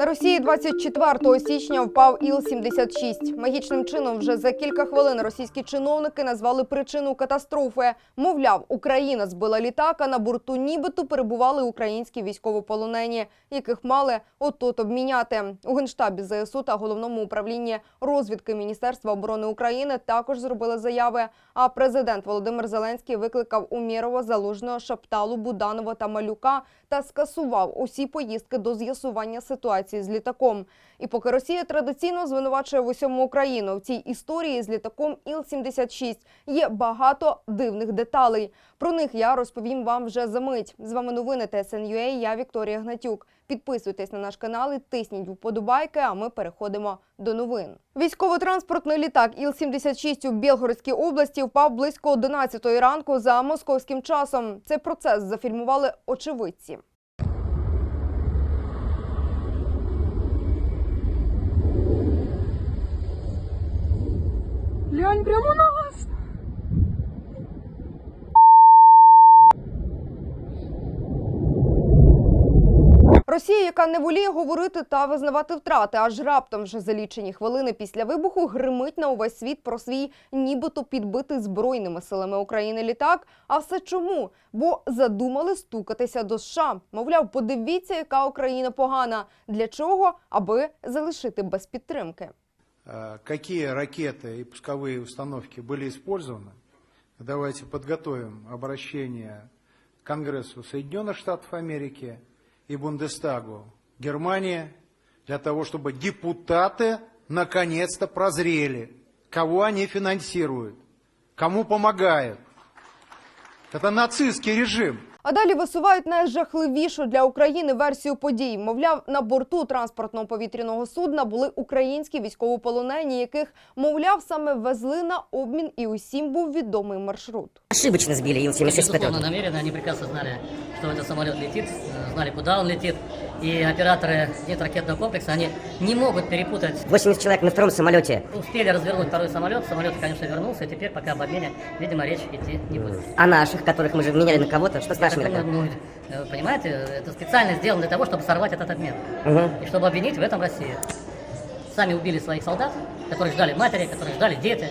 На Росії 24 січня впав Іл-76. Магічним чином вже за кілька хвилин російські чиновники назвали причину катастрофи. Мовляв, Україна збила літак, а на борту нібито перебували українські військовополонені, яких мали от-от обміняти. У генштабі ЗСУ та головному управлінні розвідки Міністерства оборони України також зробили заяви. А президент Володимир Зеленський викликав Умєрова, Залужного, Шапталу, Буданова та Малюка та скасував усі поїздки до з'ясування ситуації з літаком. І поки Росія традиційно звинувачує в усьому Україну в цій історії з літаком Іл-76 є багато дивних деталей. Про них я розповім вам вже за мить. З вами новини ТСНЮА, Я Вікторія Гнатюк. Підписуйтесь на наш канал і тисніть вподобайки. А ми переходимо до новин. Військово-транспортний літак Іл-76 у Білгородській області впав близько 11 ранку за московським часом. Цей процес зафільмували очевидці. Глянь, прямо на нас. Росія, яка не воліє говорити та визнавати втрати, аж раптом вже за лічені хвилини після вибуху гримить на увесь світ про свій нібито підбитий збройними силами України літак. А все чому? Бо задумали стукатися до США. Мовляв, подивіться, яка Україна погана. Для чого? Аби залишити без підтримки. Э, какие ракеты и пусковые установки были использованы. Давайте подготовим обращение Конгрессу Соединенных Штатов Америки и Бундестагу Германии для того, чтобы депутаты наконец-то прозрели, кого они финансируют, кому помогают. Это нацистский режим. А далі висувають найжахливішу для України версію подій. Мовляв, на борту транспортного повітряного судна були українські військовополонені, яких, мовляв, саме везли на обмін, і усім був відомий маршрут. Ошибочно сбили Ил-76 Безусловно, ПТ. намеренно, прекрасно знали, що цей самоліт летит, э, знали, куда он летит. И операторы ракетного комплекса, они не могут перепутать. 80 человек на втором самолете. Успели развернуть второй самолет, самолет, конечно, вернулся, и теперь пока об обмене, видимо, речь идти не будет. А наших, которых мы же меняли на кого-то, что с нашими так ну, э, понимаете, это специально сделано для того, чтобы сорвать этот обмен. Мгм. И чтобы обвинить в этом Россию. Сами убили своих солдат, которые ждали матери, которые ждали дети.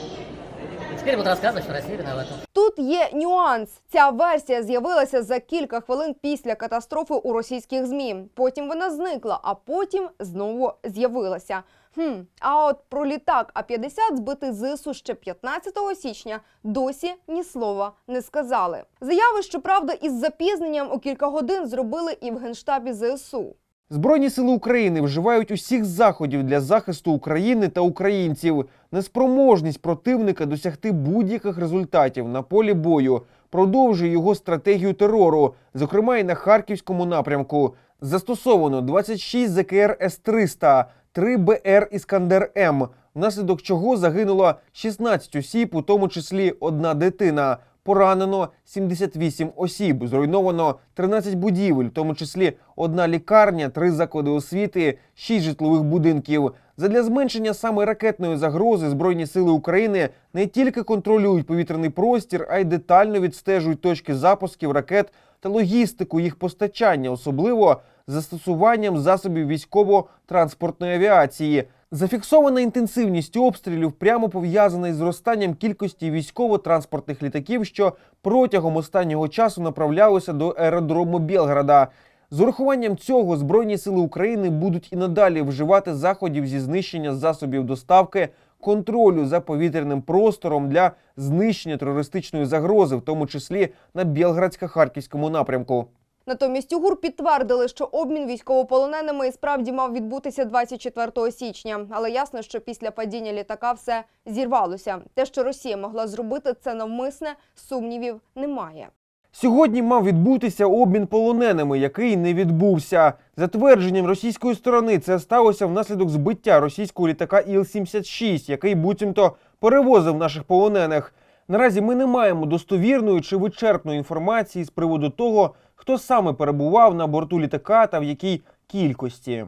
Теперь будут рассказывать, что Россия виновата. Тут є нюанс. Ця версія з'явилася за кілька хвилин після катастрофи у російських змі. Потім вона зникла, а потім знову з'явилася. Хм, а от про літак А-50 збитий ЗСУ ще 15 січня досі ні слова не сказали. Заяви, щоправда, із запізненням у кілька годин зробили і в генштабі ЗСУ. Збройні сили України вживають усіх заходів для захисту України та українців. Неспроможність противника досягти будь-яких результатів на полі бою продовжує його стратегію терору, зокрема і на харківському напрямку. Застосовано 26 ЗКР С-300, 3 БР Іскандер М, внаслідок чого загинуло 16 осіб, у тому числі одна дитина. Поранено 78 осіб, зруйновано 13 будівель, в тому числі одна лікарня, три заклади освіти, 6 житлових будинків. Задля зменшення саме ракетної загрози Збройні сили України не тільки контролюють повітряний простір, а й детально відстежують точки запусків ракет та логістику їх постачання, особливо застосуванням засобів військово-транспортної авіації. Зафіксована інтенсивність обстрілів прямо пов'язана із зростанням кількості військово-транспортних літаків, що протягом останнього часу направлялися до аеродрому Білграда. З урахуванням цього Збройні сили України будуть і надалі вживати заходів зі знищення засобів доставки, контролю за повітряним простором для знищення терористичної загрози, в тому числі на Білградсько-Харківському напрямку. Натомість УГУР підтвердили, що обмін військовополоненими і справді мав відбутися 24 січня. Але ясно, що після падіння літака все зірвалося. Те, що Росія могла зробити це навмисне, сумнівів немає. Сьогодні мав відбутися обмін полоненими, який не відбувся. За твердженням російської сторони, це сталося внаслідок збиття російського літака Іл-76, який буцімто перевозив наших полонених. Наразі ми не маємо достовірної чи вичерпної інформації з приводу того, хто саме перебував на борту літака та в якій кількості.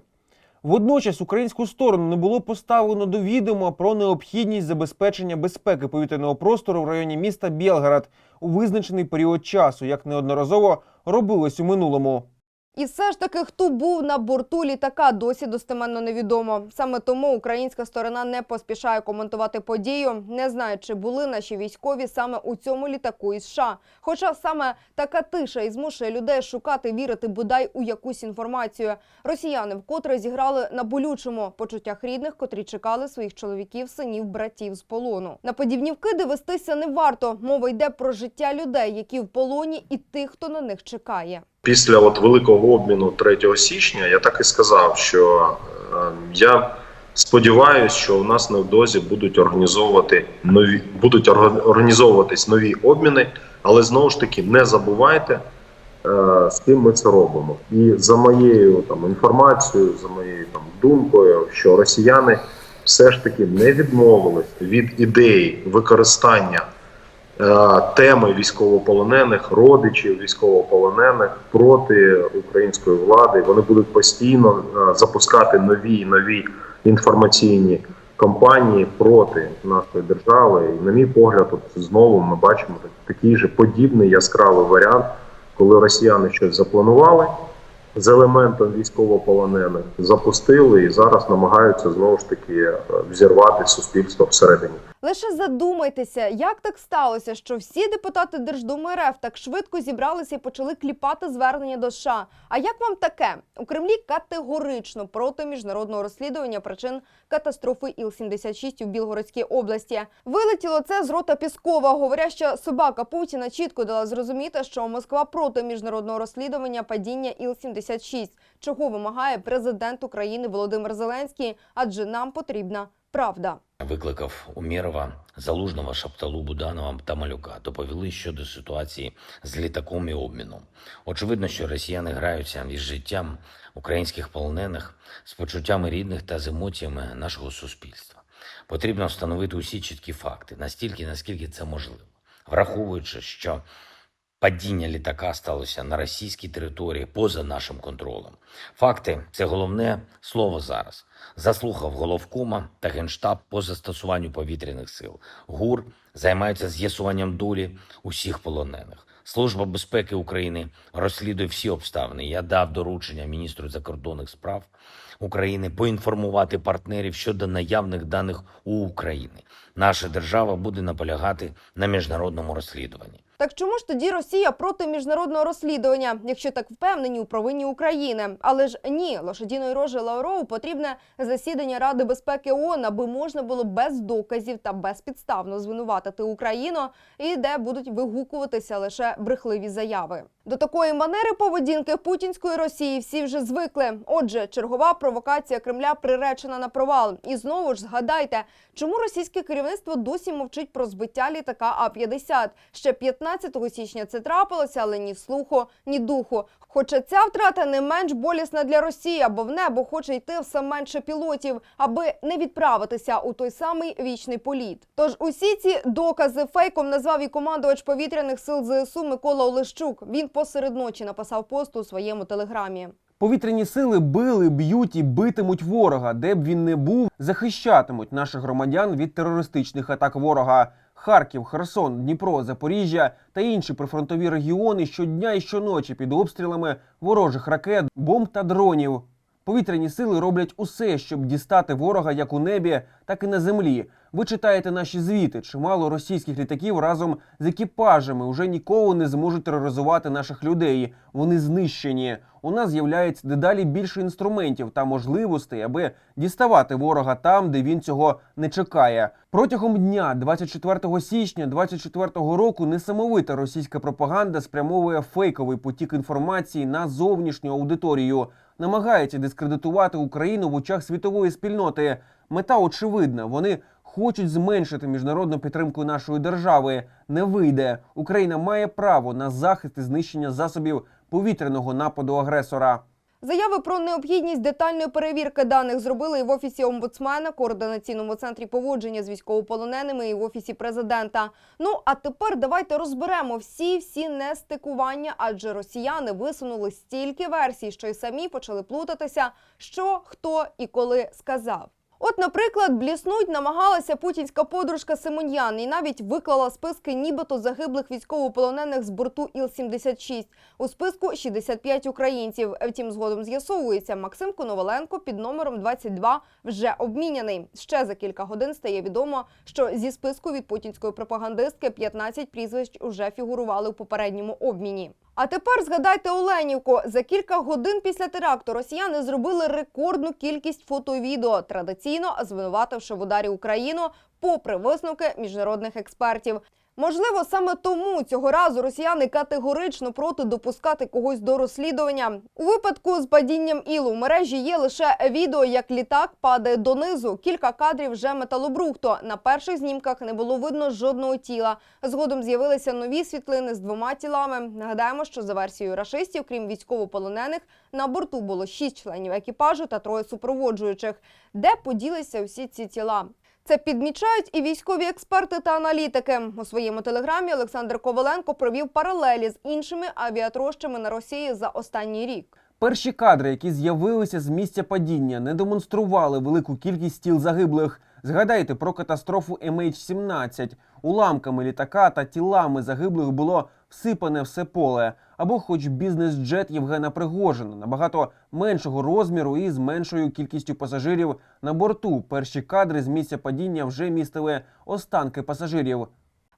Водночас українську сторону не було поставлено до відома про необхідність забезпечення безпеки повітряного простору в районі міста Білград у визначений період часу, як неодноразово робилось у минулому. І все ж таки, хто був на борту літака, досі достеменно невідомо. Саме тому українська сторона не поспішає коментувати подію, не знає, чи були наші військові саме у цьому літаку із США. Хоча саме така тиша і змушує людей шукати, вірити бодай у якусь інформацію. Росіяни вкотре зіграли на болючому почуттях рідних, котрі чекали своїх чоловіків, синів, братів з полону. На подібні вкиди вестися не варто. Мова йде про життя людей, які в полоні, і тих, хто на них чекає. Після от великого обміну 3 січня я так і сказав, що е, я сподіваюся, що у нас невдовзі будуть організовувати нові будуть організовуватись нові обміни, але знову ж таки не забувайте, е, з ким ми це робимо. І за моєю там інформацією, за моєю там думкою, що росіяни все ж таки не відмовились від ідеї використання теми військовополонених, родичів військовополонених проти української влади. Вони будуть постійно е, запускати нові і нові інформаційні кампанії проти нашої держави. І, на мій погляд, от знову ми бачимо такий же подібний яскравий варіант, коли росіяни щось запланували. З елементом військовополонених запустили і зараз намагаються знову ж таки е, взірвати суспільство всередині. Лише задумайтеся, як так сталося, що всі депутати Держдуми РФ так швидко зібралися і почали кліпати звернення до США. А як вам таке? У Кремлі категорично проти міжнародного розслідування причин катастрофи Іл-76 у Білгородській області. Вилетіло це з рота Піскова. Говоряща собака Путіна чітко дала зрозуміти, що Москва проти міжнародного розслідування падіння Іл-76, чого вимагає президент України Володимир Зеленський, адже нам потрібна правда. Викликав Умєрова, Залужного, Шапталу, Буданова та Малюка. Доповіли щодо ситуації з літаком і обміном. Очевидно, що росіяни граються із життям українських полонених, з почуттями рідних та з емоціями нашого суспільства. Потрібно встановити усі чіткі факти, настільки, наскільки це можливо, враховуючи, що падіння літака сталося на російській території поза нашим контролем. Факти це головне слово зараз. Заслухав головкома та генштаб по застосуванню повітряних сил. ГУР займається з'ясуванням долі усіх полонених. Служба безпеки України розслідує всі обставини. Я дав доручення міністру закордонних справ України поінформувати партнерів щодо наявних даних у України. Наша держава буде наполягати на міжнародному розслідуванні. Так чому ж тоді Росія проти міжнародного розслідування, якщо так впевнені у провині України? Але ж ні, лошадіної рожі Лаврову потрібне засідання Ради безпеки ООН, аби можна було без доказів та безпідставно звинуватити Україну, і де будуть вигукуватися лише брехливі заяви. До такої манери поведінки путінської Росії всі вже звикли. Отже, чергова провокація Кремля приречена на провал. І знову ж згадайте, чому російське керівництво досі мовчить про збиття літака А-50. Ще 15 січня це трапилося, але ні слуху, ні духу. Хоча ця втрата не менш болісна для Росії, бо в небо хоче йти все менше пілотів, аби не відправитися у той самий вічний політ. Тож усі ці докази фейком назвав і командувач повітряних сил ЗСУ Микола Олещук. Він посеред ночі написав пост у своєму телеграмі. Повітряні сили били, б'ють і битимуть ворога, де б він не був, захищатимуть наших громадян від терористичних атак ворога. Харків, Херсон, Дніпро, Запоріжжя та інші прифронтові регіони щодня і щоночі під обстрілами ворожих ракет, бомб та дронів. Повітряні сили роблять усе, щоб дістати ворога як у небі, так і на землі. Ви читаєте наші звіти. Чимало російських літаків разом з екіпажами вже ніколи не зможуть тероризувати наших людей. Вони знищені. У нас з'являється дедалі більше інструментів та можливостей, аби діставати ворога там, де він цього не чекає. Протягом дня, 24 січня 24 року, несамовита російська пропаганда спрямовує фейковий потік інформації на зовнішню аудиторію, намагається дискредитувати Україну в очах світової спільноти. Мета очевидна. Вони хочуть зменшити міжнародну підтримку нашої держави. Не вийде. Україна має право на захист і знищення засобів повітряного нападу агресора. Заяви про необхідність детальної перевірки даних зробили і в офісі омбудсмена, координаційному центрі поводження з військовополоненими, і в офісі президента. Ну а тепер давайте розберемо всі всі нестикування, адже росіяни висунули стільки версій, що й самі почали плутатися, що хто і коли сказав. От, наприклад, бліснуть намагалася путінська подружка Симоньян і навіть виклала списки нібито загиблих військовополонених з борту Іл-76. У списку 65 українців. Втім, згодом з'ясовується, Максим Коноваленко під номером 22 вже обміняний. Ще за кілька годин стає відомо, що зі списку від путінської пропагандистки 15 прізвищ уже фігурували у попередньому обміні. А тепер згадайте Оленівку. За кілька годин після теракту росіяни зробили рекордну кількість фото відео, традиційно звинувативши в ударі Україну, попри висновки міжнародних експертів. Можливо, саме тому цього разу росіяни категорично проти допускати когось до розслідування. У випадку з падінням ілу в мережі є лише відео, як літак падає донизу. Кілька кадрів вже металобрухту. На перших знімках не було видно жодного тіла. Згодом з'явилися нові світлини з двома тілами. Нагадаємо, що за версією рашистів, крім військовополонених, на борту було шість членів екіпажу та троє супроводжуючих. Де поділися всі ці тіла? Це підмічають і військові експерти та аналітики. У своєму телеграмі Олександр Коваленко провів паралелі з іншими авіатрощами на Росії за останній рік. Перші кадри, які з'явилися з місця падіння, не демонстрували велику кількість тіл загиблих. Згадайте про катастрофу MH17. Уламками літака та тілами загиблих було всипане все поле. Або хоч бізнес-джет Євгена Пригожина набагато меншого розміру і з меншою кількістю пасажирів на борту. Перші кадри з місця падіння вже містили останки пасажирів.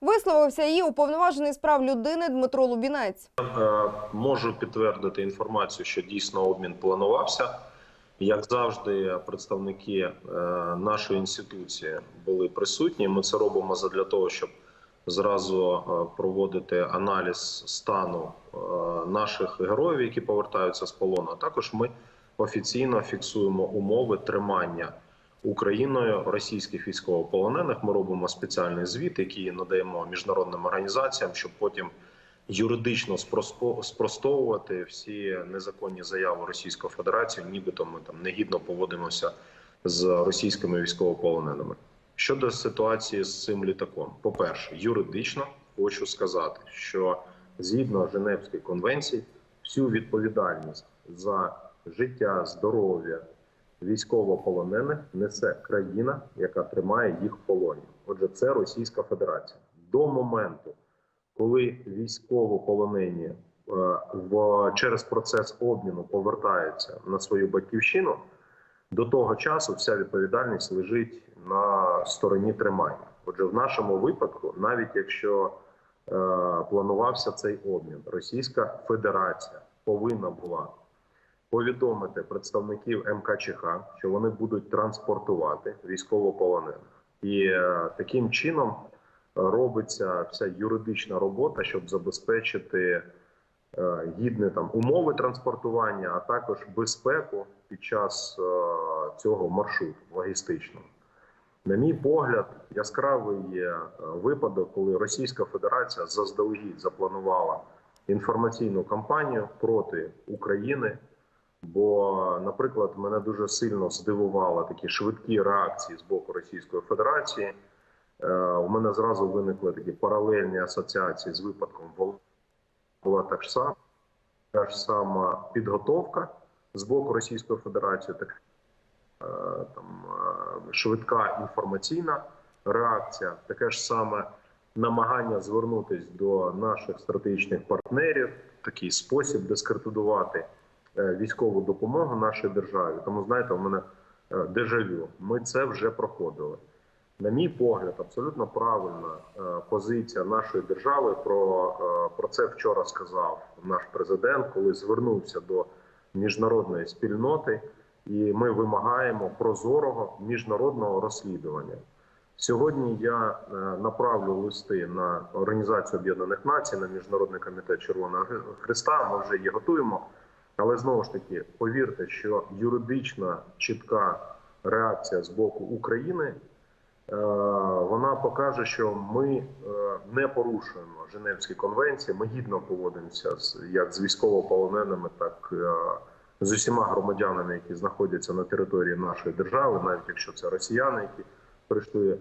Висловився її уповноважений з прав людини Дмитро Лубінець. Е, Можу підтвердити інформацію, що дійсно обмін планувався. Як завжди, представники е, нашої інституції були присутні. Ми це робимо задля того, щоб зразу е, проводити аналіз стану е, наших героїв, які повертаються з полону. А також ми офіційно фіксуємо умови тримання Україною російських військовополонених. Ми робимо спеціальний звіт, який надаємо міжнародним організаціям, щоб потім юридично спростовувати всі незаконні заяви Російської Федерації, нібито ми там негідно поводимося з російськими військовополоненими. Щодо ситуації з цим літаком, по-перше, юридично хочу сказати, що згідно Женевської конвенції, всю відповідальність за життя, здоров'я військовополонених несе країна, яка тримає їх в полоні. Отже, це Російська Федерація. До моменту, коли військовополонені е, в через процес обміну повертаються на свою батьківщину, до того часу вся відповідальність лежить на стороні тримання. Отже, в нашому випадку, навіть якщо е, планувався цей обмін, Російська Федерація повинна була повідомити представників МКЧХ, що вони будуть транспортувати військовополонених, і е, таким чином робиться вся юридична робота, щоб забезпечити гідні там умови транспортування, а також безпеку під час е, цього маршруту логістичного. На мій погляд, яскравий є е, випадок, коли Російська Федерація заздалегідь запланувала інформаційну кампанію проти України. Бо, наприклад, мене дуже сильно здивували такі швидкі реакції з боку Російської Федерації. Е, У мене зразу виникли такі паралельні асоціації з випадком Вол- була так ж сама, та ж сама підготовка з боку Російської Федерації, так е, там е, швидка інформаційна реакція, таке ж саме намагання звернутися до наших стратегічних партнерів, такий спосіб дискредитувати е, військову допомогу нашій державі. Тому знаєте, у мене дежавю. Ми це вже проходили. На мій погляд, абсолютно правильна е, позиція нашої держави. Про, е, про це вчора сказав наш президент, коли звернувся до міжнародної спільноти, і ми вимагаємо прозорого міжнародного розслідування. Сьогодні я е, направлю листи на Організацію Об'єднаних Націй, на Міжнародний комітет Червоного Христа. Ми вже її готуємо. Але знову ж таки, повірте, що юридична чітка реакція з боку України вона покаже, що ми е, не порушуємо Женевські конвенції. Ми гідно поводимося з як з військовополоненими, так е, з усіма громадянами, які знаходяться на території нашої держави, навіть якщо це росіяни, які прийшли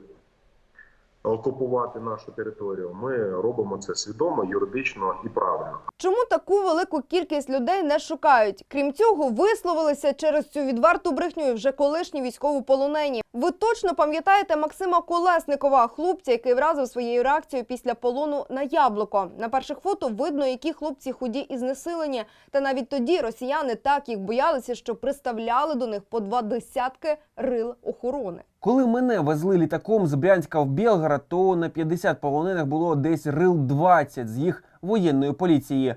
окупувати нашу територію. Ми робимо це свідомо, юридично і правильно. Чому таку велику кількість людей не шукають? Крім цього, висловилися через цю відверту брехню вже колишні військовополонені. Ви точно пам'ятаєте Максима Колесникова, хлопця, який вразив своєю реакцією після полону на яблуко. На перших фото видно, які хлопці худі і знесилені. Та навіть тоді росіяни так їх боялися, що приставляли до них по два десятки рил охорони. Коли мене везли літаком з Брянська в Білгород, то на 50 полонених було десь рил 20 з їх воєнної поліції.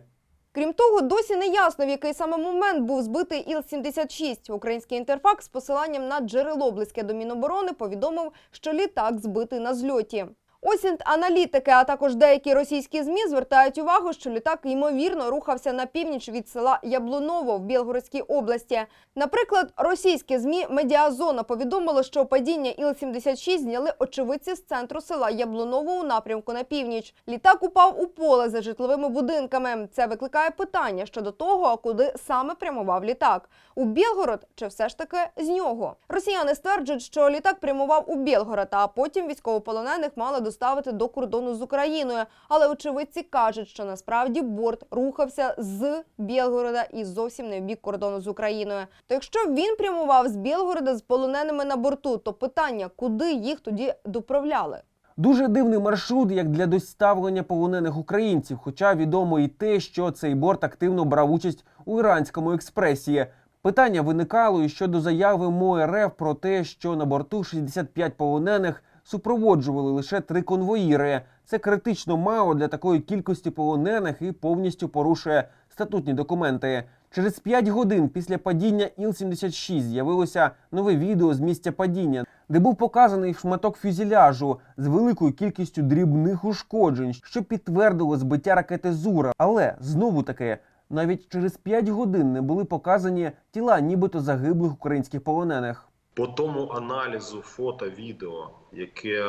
Крім того, досі не ясно, в який саме момент був збитий Іл-76. Український інтерфакс з посиланням на джерело близьке до Міноборони повідомив, що літак збитий на зльоті. Ось аналітики, а також деякі російські змі звертають увагу, що літак ймовірно рухався на північ від села Яблуново в Білгородській області. Наприклад, російські змі Медіазона повідомило, що падіння Іл-76 зняли очевидці з центру села Яблуново у напрямку на північ. Літак упав у поле за житловими будинками. Це викликає питання щодо того, куди саме прямував літак у Білгород чи все ж таки з нього. Росіяни стверджують, що літак прямував у Білгород, а потім військовополонених мали доставити до кордону з Україною. Але очевидці кажуть, що насправді борт рухався з Білгорода і зовсім не в бік кордону з Україною. То якщо він прямував з Білгорода з полоненими на борту, то питання, куди їх тоді доправляли? Дуже дивний маршрут як для доставлення полонених українців. Хоча відомо і те, що цей борт активно брав участь у іранському експресії. Питання виникало і щодо заяви МОРФ про те, що на борту 65 полонених супроводжували лише три конвоїри. Це критично мало для такої кількості полонених і повністю порушує статутні документи. Через 5 годин після падіння Іл-76 з'явилося нове відео з місця падіння, де був показаний шматок фюзеляжу з великою кількістю дрібних ушкоджень, що підтвердило збиття ракети Зура. Але знову таки, навіть через 5 годин не були показані тіла нібито загиблих українських полонених. По тому аналізу фото, відео, яке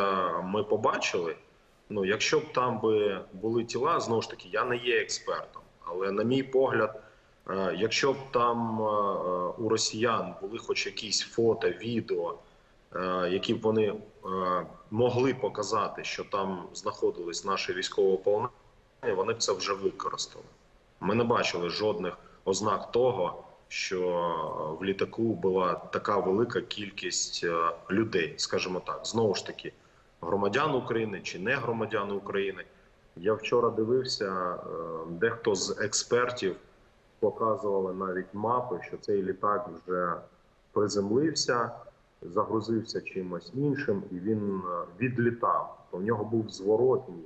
ми побачили, ну якщо б там би були тіла, знову ж таки, я не є експертом, але на мій погляд, е, якщо б там е, у росіян були хоч якісь фото, відео, е, які б вони е, могли показати, що там знаходились наші військовополонені, вони б це вже використали. Ми не бачили жодних ознак того, що в літаку була така велика кількість е, людей, скажімо так, знову ж таки, громадян України чи не громадян України. Я вчора дивився, е, дехто з експертів показували навіть мапи, що цей літак вже приземлився, загрузився чимось іншим, і він е, відлітав. У нього був зворотній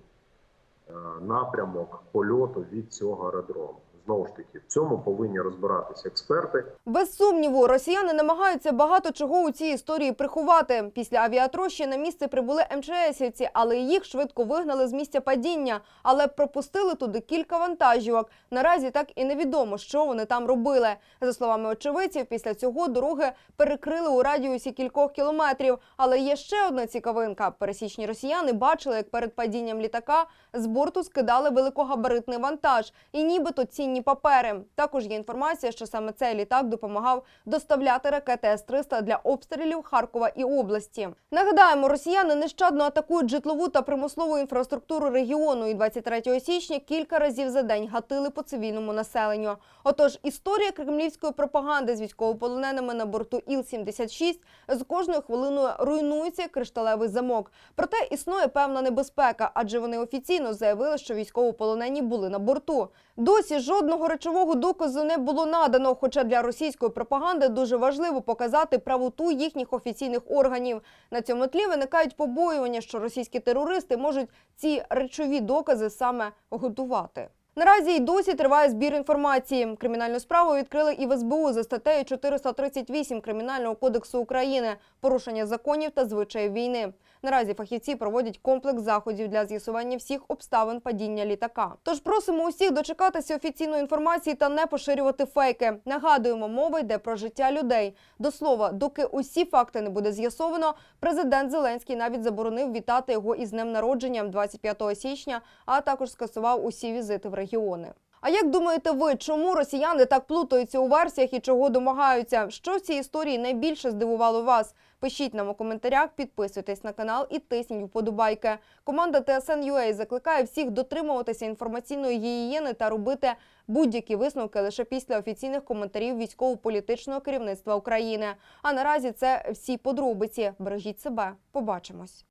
е, напрямок польоту від цього аеродрому. Знову ж таки, в цьому повинні розбиратися експерти. Без сумніву, росіяни намагаються багато чого у цій історії приховати. Після авіатрощі на місце прибули МЧСівці, але їх швидко вигнали з місця падіння. Але пропустили туди кілька вантажівок. Наразі так і невідомо, що вони там робили. За словами очевидців, після цього дороги перекрили у радіусі кількох кілометрів. Але є ще одна цікавинка: пересічні росіяни бачили, як перед падінням літака з борту скидали великогабаритний вантаж, і нібито цінні папери. Також є інформація, що саме цей літак допомагав доставляти ракети С-300 для обстрілів Харкова і області. Нагадаємо, росіяни нещадно атакують житлову та примусову інфраструктуру регіону. І 23 січня кілька разів за день гатили по цивільному населенню. Отож, історія кремлівської пропаганди з військовополоненими на борту Іл-76 з кожною хвилиною руйнується кришталевий замок. Проте існує певна небезпека, адже вони офіційно заявили, що військовополонені були на борту. Досі жодного речового доказу не було надано. Хоча для російської пропаганди дуже важливо показати правоту їхніх офіційних органів. На цьому тлі виникають побоювання, що російські терористи можуть ці речові докази саме готувати. Наразі й досі триває збір інформації. Кримінальну справу відкрили і в СБУ за статтею 438 Кримінального кодексу України порушення законів та звичаїв війни. Наразі фахівці проводять комплекс заходів для з'ясування всіх обставин падіння літака. Тож просимо усіх дочекатися офіційної інформації та не поширювати фейки. Нагадуємо, мова йде про життя людей. До слова, доки усі факти не буде з'ясовано, президент Зеленський навіть заборонив вітати його із днем народження 25 січня, а також скасував усі візити в регіони. А як думаєте ви, чому росіяни так плутаються у версіях і чого домагаються? Що в цій історії найбільше здивувало вас? Пишіть нам у коментарях, підписуйтесь на канал і тисніть вподобайки. Команда TSN.UA закликає всіх дотримуватися інформаційної гігієни та робити будь-які висновки лише після офіційних коментарів військово-політичного керівництва України. А наразі це всі подробиці. Бережіть себе. Побачимось.